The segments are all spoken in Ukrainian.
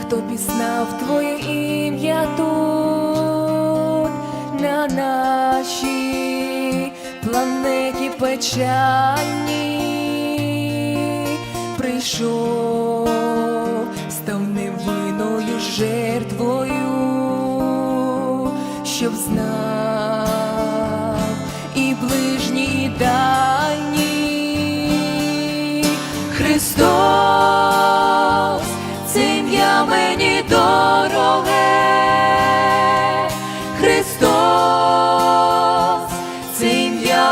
хто пізнав твоє ім'я тут, на нашій планеті печальній прийшов, став невинною жертвою, щоб знав і ближні, і дальні. Христос,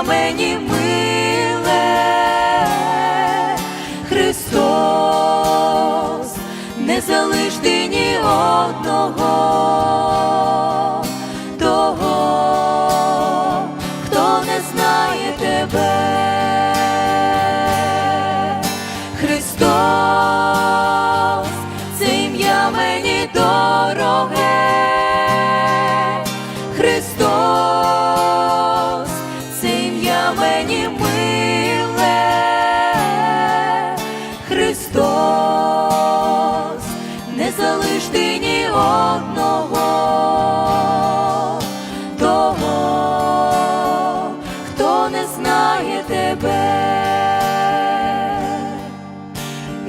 мені миле. Христос, не залиш ти ні одного залиш ти ні одного того, хто не знає тебе.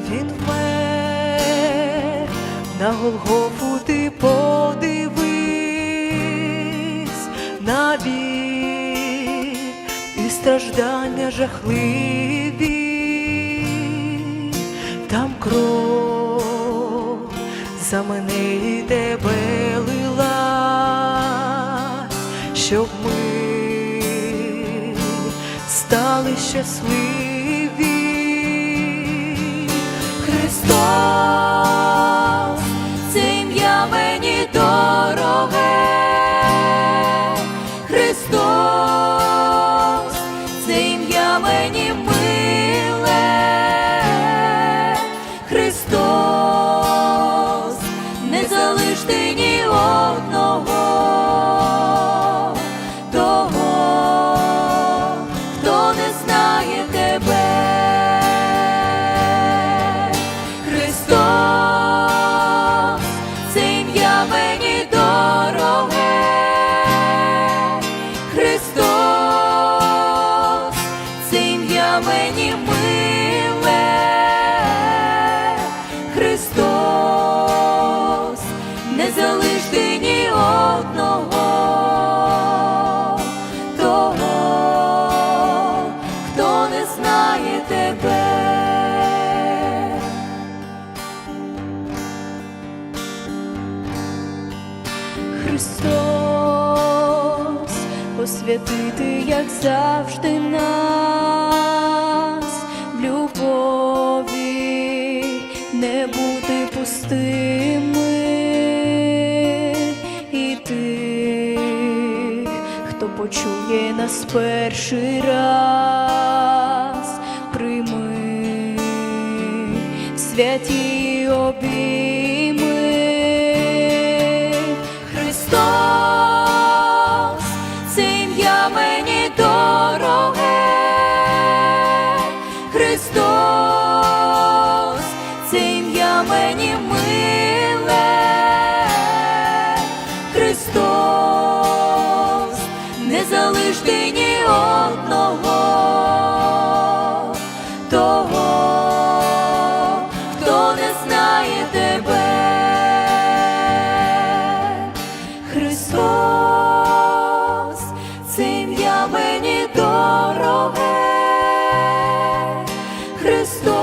Він вмер на Голгофу ти подивись на біль і страждання жахливі, за мене і тебе лила, щоб ми стали щасливі. Христос, це ім'я мені дороге. Христос, це ім'я мені миле. Христос, Христос, не залиш ти ні одного того, хто не знає тебе. Христос, освятити, як завжди нас в любові, пустими і тих, хто почує нас перший раз, прийми святі обійми. Христос, це ім'я мені дороге. Христос, ти ні одного того, хто не знає тебе. Христос, це ім'я мені дороге. Христос,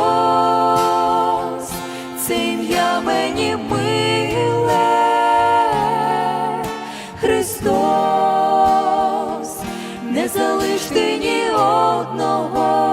це ім'я мені миле. Христос, не залиш ти ні одного